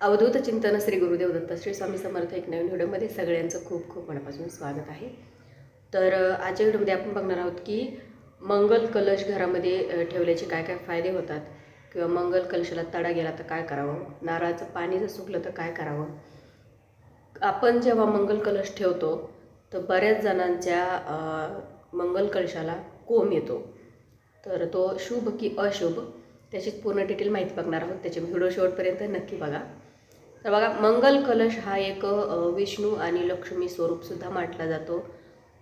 अवधूत चिंतन श्री गुरुदेव दत्त श्री स्वामी समर्थ एक नवीन व्हिडिओमध्ये सगळ्यांचं खूप खूप मनापासून स्वागत आहे. तर आजच्या व्हिडिओमध्ये आपण बघणार आहोत की मंगल कलश घरामध्ये ठेवल्याचे काय काय फायदे होतात किंवा मंगल कलशाला तडा गेला तर काय करावं? नारळाचं पाणी जर सुकलं तर काय करावं? आपण जेव्हा मंगल कलश ठेवतो तर बऱ्याच जणांच्या मंगल कलशाला कोंब येतो. तर तो शुभ की अशुभ त्याचीच पूर्ण डिटेल माहिती बघणार आहोत. त्याचे व्हिडिओ शेवटपर्यंत नक्की बघा. तर बघा मंगल कलश हा एक विष्णू आणि लक्ष्मी स्वरूपसुद्धा म्हटला जातो.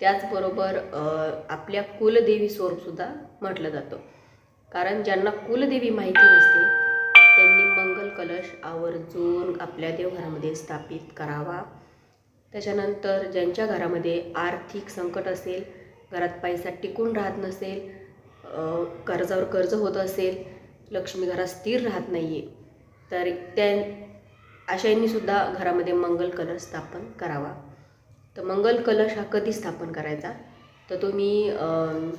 त्याचबरोबर आपल्या कुलदेवी स्वरूपसुद्धा म्हटलं जातं. कारण ज्यांना कुलदेवी माहिती नसते त्यांनी मंगल कलश आवर्जून आपल्या देवघरामध्ये स्थापित करावा. त्याच्यानंतर ज्यांच्या घरामध्ये आर्थिक संकट असेल घरात पैसा टिकून राहत नसेल कर्जावर कर्ज होत असेल लक्ष्मी घरात स्थिर राहत नाही आहे तर त्या अशांनीसुद्धा घरामध्ये मंगल कलश स्थापन करावा. तर मंगल कलश हा कधी स्थापन करायचा? तर तुम्ही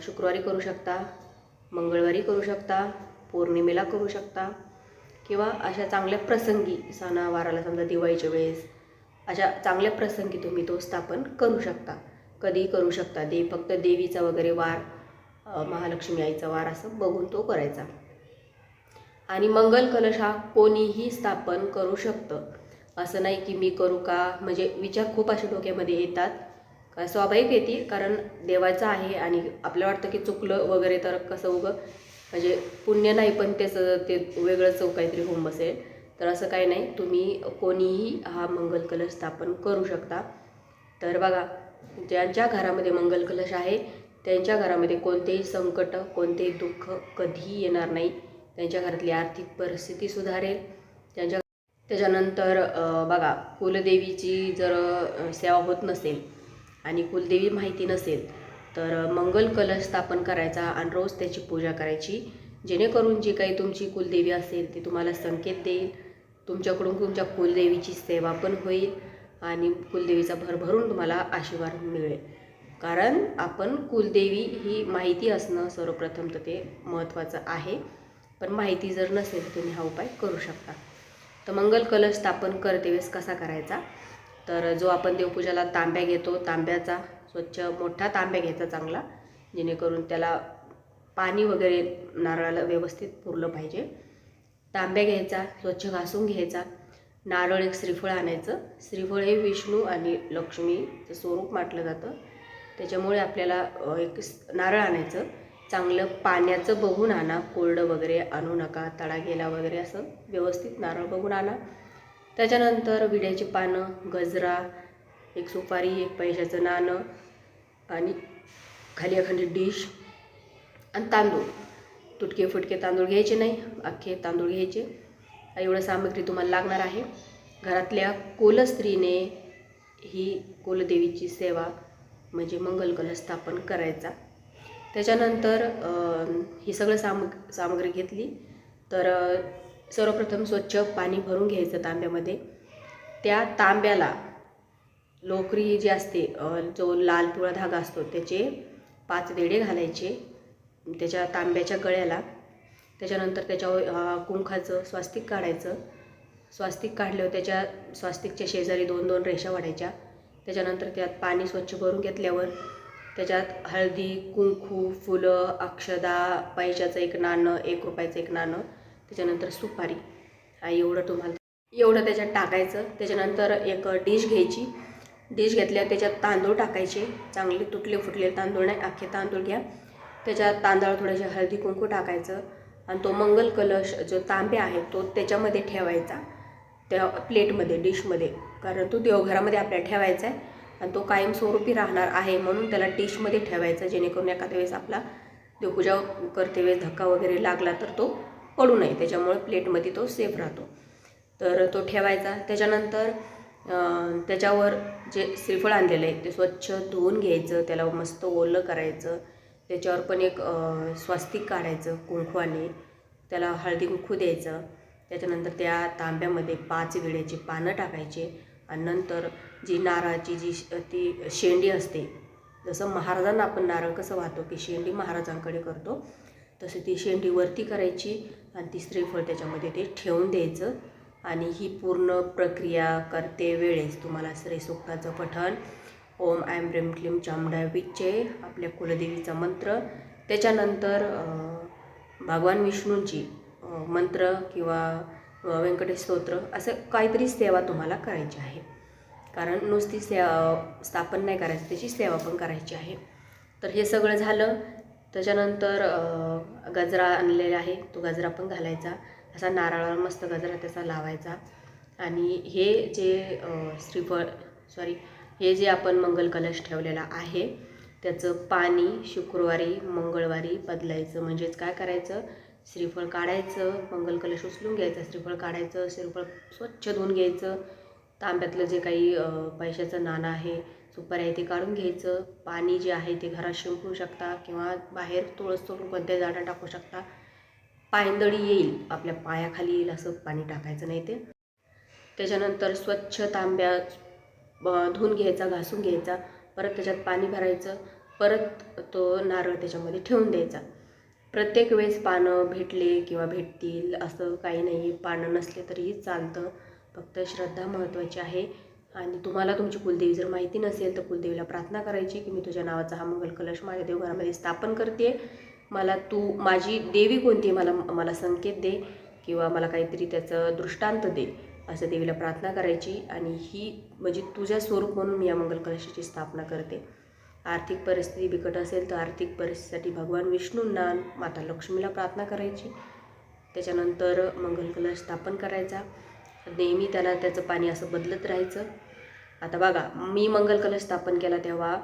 शुक्रवारी करू शकता मंगळवारी करू शकता पौर्णिमेला करू शकता किंवा अशा चांगल्या प्रसंगी सणावाराला समजा दिवाळीच्या वेळेस अशा चांगल्या प्रसंगी तुम्ही तो स्थापन करू शकता. कधी करू शकता. दे फक्त देवीचा वगैरे वार महालक्ष्मी आईचा वार असं बघून तो करायचा. आणि मंगल कलश हा कोणीही स्थापन करू शकतं. असं नाही की मी करू का? म्हणजे विचार खूप असे डोक्यामध्ये येतात. का स्वाभाविक येते कारण देवाचं आहे आणि आपल्याला वाटतं की चुकलं वगैरे तर कसं उगं? म्हणजे पुण्य नाही पण त्याचं ते वेगळं काहीतरी होऊन बसेल. तर असं काही नाही तुम्ही कोणीही हा मंगल कलश स्थापन करू शकता. तर बघा ज्यांच्या घरामध्ये मंगल कलश आहे त्यांच्या घरामध्ये कोणतेही संकट कोणतेही दुःख कधीही येणार नाही. त्यांच्या घरातली आर्थिक परिस्थिती सुधारेल. त्यांच्या त्याच्यानंतर बघा कुलदेवीची जर सेवा होत नसेल आणि कुलदेवी माहिती नसेल तर मंगल कलश स्थापन करायचा आणि रोज त्याची पूजा करायची. जेणेकरून जी काही तुमची कुलदेवी असेल ती तुम्हाला संकेत देईल. तुमच्याकडून तुमच्या कुलदेवीची सेवा पण होईल आणि कुलदेवीचा भरभरून तुम्हाला आशीर्वाद मिळेल. कारण आपण कुलदेवी ही माहिती असणं सर्वप्रथम तर ते महत्त्वाचं आहे. पण माहिती जर नसेल तर तुम्ही हा उपाय करू शकता. तर मंगल कलश स्थापन करते वेळेस कसा करायचा? तर जो आपण देवपूजाला तांब्या घेतो तांब्याचा स्वच्छ मोठा तांब्या घ्यायचा चांगला जेणेकरून त्याला पाणी वगैरे नारळाला व्यवस्थित पुरलं पाहिजे. तांब्या घ्यायचा स्वच्छ घासून घ्यायचा. नारळ एक श्रीफळ आणायचं. श्रीफळ हे विष्णू आणि लक्ष्मीचं स्वरूप म्हटलं जातं. त्याच्यामुळे आपल्याला एक नारळ आणायचं. चांगलं पाण्याचं बघून आणा कोरडं वगैरे आणू नका तडा गेला वगैरे असं व्यवस्थित नारळ बघून आणा. त्याच्यानंतर विड्याची पानं गजरा एक सुपारी एक पैशाचं नाणं आणि खाली एखादी डिश आणि तांदूळ. तुटके फुटके तांदूळ घ्यायचे नाही अख्खे तांदूळ घ्यायचे. एवढं सामग्री तुम्हाला लागणार आहे. घरातल्या कोलस्त्रीने ही कुलदेवीची सेवा म्हणजे मंगल कलश स्थापन करायचा. त्याच्यानंतर ही सगळं सामग सामग्री घेतली. तर सर्वप्रथम स्वच्छ पाणी भरून घ्यायचं तांब्यामध्ये. त्या तांब्याला लोकरी जी असते जो लाल पिवळा धागा असतो त्याचे पाच वेडे घालायचे त्याच्या तांब्याच्या गळ्याला. त्याच्यानंतर त्याच्यावर कुंखाचं स्वास्तिक काढायचं. स्वास्तिक काढल्यावर त्याच्या स्वास्तिकच्या शेजारी दोन दोन रेषा वाढायच्या. त्याच्यानंतर त्यात पाणी स्वच्छ भरून घेतल्यावर त्याच्यात हळदी कुंकू फुलं अक्षदा पैशाचं एक नाणं एक रुपयाचं एक नाणं त्याच्यानंतर सुपारी. एवढं तुम्हाला एवढं त्याच्यात टाकायचं. त्याच्यानंतर एक डिश घ्यायची. डिश घेतल्यावर त्याच्यात तांदूळ टाकायचे. चांगले तुटले फुटले तांदूळ नाही अख्खे तांदूळ घ्या. त्याच्यात तांदळावर थोडेसे हळदी कुंकू टाकायचं. आणि तो मंगल कलश जो तांबे आहे तो त्याच्यामध्ये ठेवायचा. त्या प्लेटमध्ये डिशमध्ये. कारण तो देवघरामध्ये आपल्याला ठेवायचा आहे. आणि तो कायमस्वरूपी राहणार आहे म्हणून त्याला डिशमध्ये ठेवायचा जेणेकरून एखाद्या वेळेस आपला देवपूजा करते वेळेस धक्का वगैरे लागला तर तो पडू नये. त्याच्यामुळे प्लेटमध्ये तो सेफ राहतो. तर तो ठेवायचा. त्याच्यानंतर त्याच्यावर जे श्रीफळ आणलेलं आहे ते स्वच्छ धुवून घ्यायचं. त्याला मस्त ओलं करायचं. त्याच्यावर पण एक स्वास्तिक काढायचं कुंकवाने. त्याला हळदी कुंकू द्यायचं. त्याच्यानंतर त्या तांब्यामध्ये पाच विड्याची पानं टाकायचे. आणि नंतर जी नारळाची जी श- ती शेंडी असते जसं महाराजांना आपण नारळ कसं वाहतो की शेंडी महाराजांकडे करतो तसं ती शेंडी वरती करायची आणि ती श्रीफळ त्याच्यामध्ये ते ठेवून द्यायचं. आणि ही पूर्ण प्रक्रिया करते वेळेस. तुम्हाला श्रीसूक्ताचं पठण ओम ऐं रेम क्लीम चामडा विच्चे आपल्या कुलदेवीचा मंत्र. त्याच्यानंतर भगवान विष्णूंची मंत्र किंवा व्यंकटेश स्तोत्र असं काहीतरी सेवा तुम्हाला करायची आहे. कारण नुसती से स्थापन नाही करायची त्याची सेवा पण करायची आहे. तर हे सगळं झालं. त्याच्यानंतर गजरा आणलेला आहे. तो गजरा पण घालायचा. असा नारळाला मस्त गजरा त्याचा लावायचा. आणि हे जे श्रीफळ सॉरी हे जे आपण मंगल कलश ठेवलेला आहे त्याचं पाणी शुक्रवारी मंगळवारी बदलायचं. म्हणजेच काय करायचं? श्रीफळ काढायचं मंगल कलश उचलून घ्यायचं श्रीफळ काढायचं श्रीफळ स्वच्छ धुवून घ्यायचं. तांब्यातलं जे काही पैशाचं नाणं आहे सुपारी आहे ते काढून घ्यायचं. पाणी जे आहे ते घरात शिंपू शकता किंवा बाहेर तुळस तोडून कोणत्याही झाडं टाकू शकता. पायंदळी येईल आपल्या पायाखाली येईल असं पाणी टाकायचं नाही ते. त्याच्यानंतर स्वच्छ तांब्या धुवून घ्यायचा घासून घ्यायचा. परत त्याच्यात पाणी भरायचं. परत तो नारळ त्याच्यामध्ये ठेवून द्यायचा. प्रत्येक वेळेस पानं भेटले किंवा भेटतील असं काही नाही. पानं नसले तरीही चालतं. फक्त श्रद्धा महत्त्वाची आहे. आणि तुम्हाला तुमची कुलदेवी जर माहिती नसेल तर कुलदेवीला प्रार्थना करायची की मी तुझ्या नावाचा हा मंगल कलश माझ्या देवघरामध्ये स्थापन करते. मला तू माझी देवी कोणती आहे मला मला संकेत दे किंवा मला काहीतरी त्याचं दृष्टांत दे असं देवीला प्रार्थना करायची. आणि ही म्हणजे तुझ्या स्वरूप म्हणून मी या मंगल कलशाची स्थापना करते. आर्थिक परिस्थिती बिकट असेल तर आर्थिक परिस्थितीसाठी भगवान विष्णूंना माता लक्ष्मीला प्रार्थना करायची. त्याच्यानंतर मंगल कलश स्थापन करायचा. नेहमी त्याला त्याचं पाणी असं बदलत राहायचं. आता बघा मी मंगल कलश स्थापन केला तेव्हा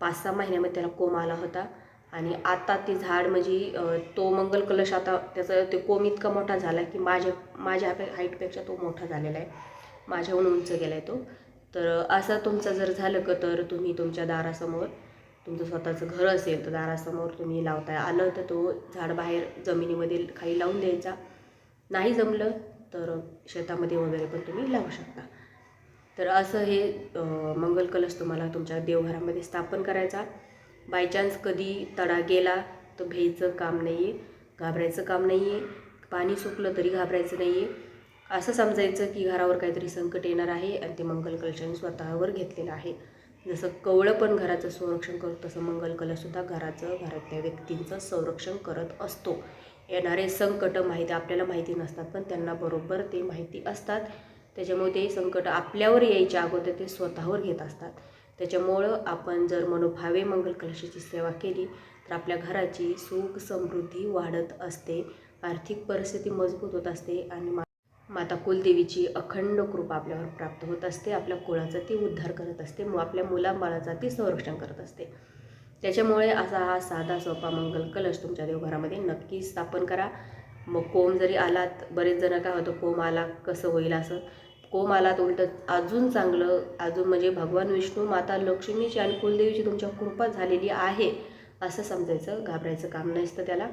पाच सहा महिन्यामध्ये त्याला कोंब आला होता. आणि आता ते झाड म्हणजे तो मंगल कलश आता त्याचं ते कोंब इतका मोठा झाला की माझ्या माझ्या हाईटपेक्षा तो मोठा झालेला आहे. माझ्याहून उंच गेला आहे तो. तर असं तुमचं जर झालं का तर तुम्ही तुमच्या दारासमोर तुमचं स्वतःचं घर असेल तर दारासमोर तुम्ही लावताय. आलं तर तो झाड बाहेर जमिनीमध्ये खाली लावून द्यायचा. नाही जमलं तर शेतामध्ये वगैरे पण तुम्ही लावू शकता. तर असं हे मंगल कलश तुम्हाला तुमच्या देवघरामध्ये स्थापन करायचा. बाय चान्स कधी तडा गेला तर भ्यायचं काम नाही आहे घाबरायचं काम नाही आहे पाणी सुकलं तरी घाबरायचं नाही आहे असं समजायचं की घरावर काहीतरी संकट येणार आहे आणि ते मंगल कलशाने स्वतःवर घेतलेलं आहे. जसं कवळं पण घराचं संरक्षण करतो तसं मंगल कलशसुद्धा घराचं घरातल्या व्यक्तींचं संरक्षण करत असतो. येणारे संकट माहिती आपल्याला माहिती नसतात पण त्यांना बरोबर ते माहिती असतात. त्याच्यामुळे ते संकट आपल्यावर यायच्या अगोदर ते स्वतःवर घेत असतात. त्याच्यामुळं आपण जर मनोभावे मंगल कलशाची सेवा केली तर आपल्या घराची सुख समृद्धी वाढत असते. आर्थिक परिस्थिती मजबूत होत असते आणि मा माता कुलदेवीची अखंड कृपा आपल्यावर प्राप्त होत असते. आपल्या कुळाचा ती उद्धार करत असते. मग आपल्या मुलाबाळाचा ती संरक्षण करत असते. त्याच्यामुळे असा हा साधा सोपा मंगल कलश तुमच्या देवघरामध्ये नक्की स्थापन करा. मग कोंब जरी आलात बरेच जण काय होतं कोंब आला कसं होईल असं. कोंब आलात उलटं अजून चांगलं अजून म्हणजे भगवान विष्णू माता लक्ष्मीची आणि कुलदेवीची तुमच्या कृपा झालेली आहे असं समजायचं घाबरायचं काम नसतं त्याला.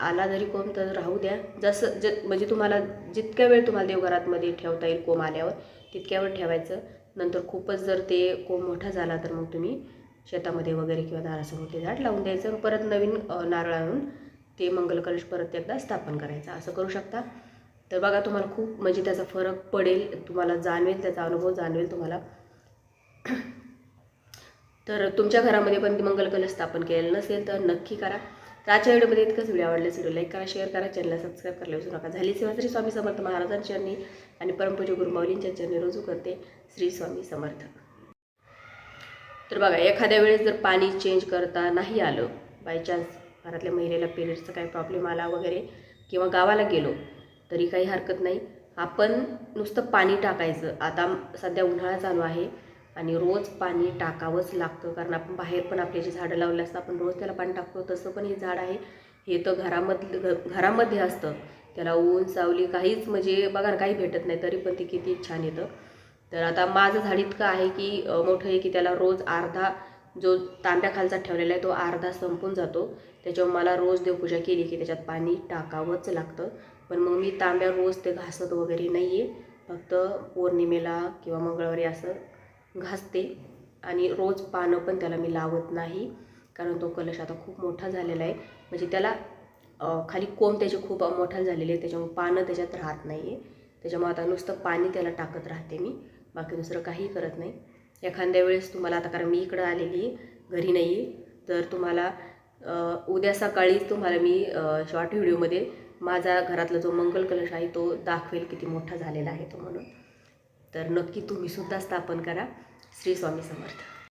आला जरी कोंब तर राहू द्या. जसं ज म्हणजे तुम्हाला जितक्या वेळ तुम्हाला देवघरातमध्ये ठेवता येईल कोंब आल्यावर तितक्या वेळ ठेवायचं. नंतर खूपच जर ते कोंब मोठा झाला तर मग तुम्ही शेतामध्ये वगैरे किंवा दारासमोर ते झाड लावून द्यायचं. परत नवीन नारळ आणून ते मंगल कलश परत एकदा स्थापन करायचं. असं करू शकता. तर बघा तुम्हाला खूप म्हणजे त्याचा फरक पडेल तुम्हाला जाणवेल त्याचा अनुभव जाणवेल तुम्हाला. तर तुमच्या घरामध्ये पण ती मंगल कलश स्थापन केलेलं नसेल तर नक्की करा. तर आजच्या व्हिडिओमध्ये इतकंच. व्हिडिओ आवडले व्हिडिओ लाईक करा शेअर करा चॅनलला सबस्क्राईब करायला विसरू नका. झाली सेवा श्री स्वामी समर्थ महाराजांच्या चरणी आणि परमपूज्य गुरु चरणी रुजू करते श्री स्वामी समर्थ. तर बघा एखाद्या वेळेस जर पाणी चेंज करता नाही आलं बाय चान्स घरातल्या महिलेला पिरियडचा काही प्रॉब्लेम आला वगैरे किंवा गावाला गेलो तरी काही हरकत नाही. आपण नुसतं पाणी टाकायचं. आता सध्या उन्हाळा चालू आहे. आणि रोज पाणी टाकावंच लागतं कारण आपण बाहेर पण आपले जे झाडं लावले असतं आपण रोज त्याला पाणी टाकतो. तसं पण हे झाड आहे. हे तर घरामधलं घ घरामध्ये असतं. त्याला ऊन सावली काहीच म्हणजे बघा ना काही भेटत नाही तरी पण ते किती छान येतं. तर आता माझं झाड इतकं आहे की मोठं आहे की त्याला रोज अर्धा जो तांब्याखालचा ठेवलेला आहे तो अर्धा संपून जातो. त्याच्यावर मला रोज देवपूजा केली की त्याच्यात पाणी टाकावंच लागतं. पण मग मी तांब्या रोज ते घासत वगैरे नाही आहे फक्त पौर्णिमेला किंवा मंगळवारी असं घासते आणि रोज पानं पण त्याला मी लावत नाही कारण तो कलश आता खूप मोठा झालेला आहे. म्हणजे त्याला खाली कोंब त्याचे खूप मोठा झालेले आहे त्याच्यामुळे पानं त्याच्यात राहत नाही आहे त्याच्यामुळे आता नुसतं पाणी त्याला टाकत राहते मी बाकी दुसरं काही करत नाही. एखाद्या वेळेस तुम्हाला आता कारण मी इकडं आलेली आहे, घरी नाही आहे तर तुम्हाला उद्या सकाळीच तुम्हाला मी शॉर्ट व्हिडिओमध्ये माझा घरातला जो मंगल कलश आहे तो दाखवेल किती मोठा झालेला आहे तो म्हणून. तर नक्की तुम्हीसुद्धा स्थापन करा. श्री स्वामी समर्थ.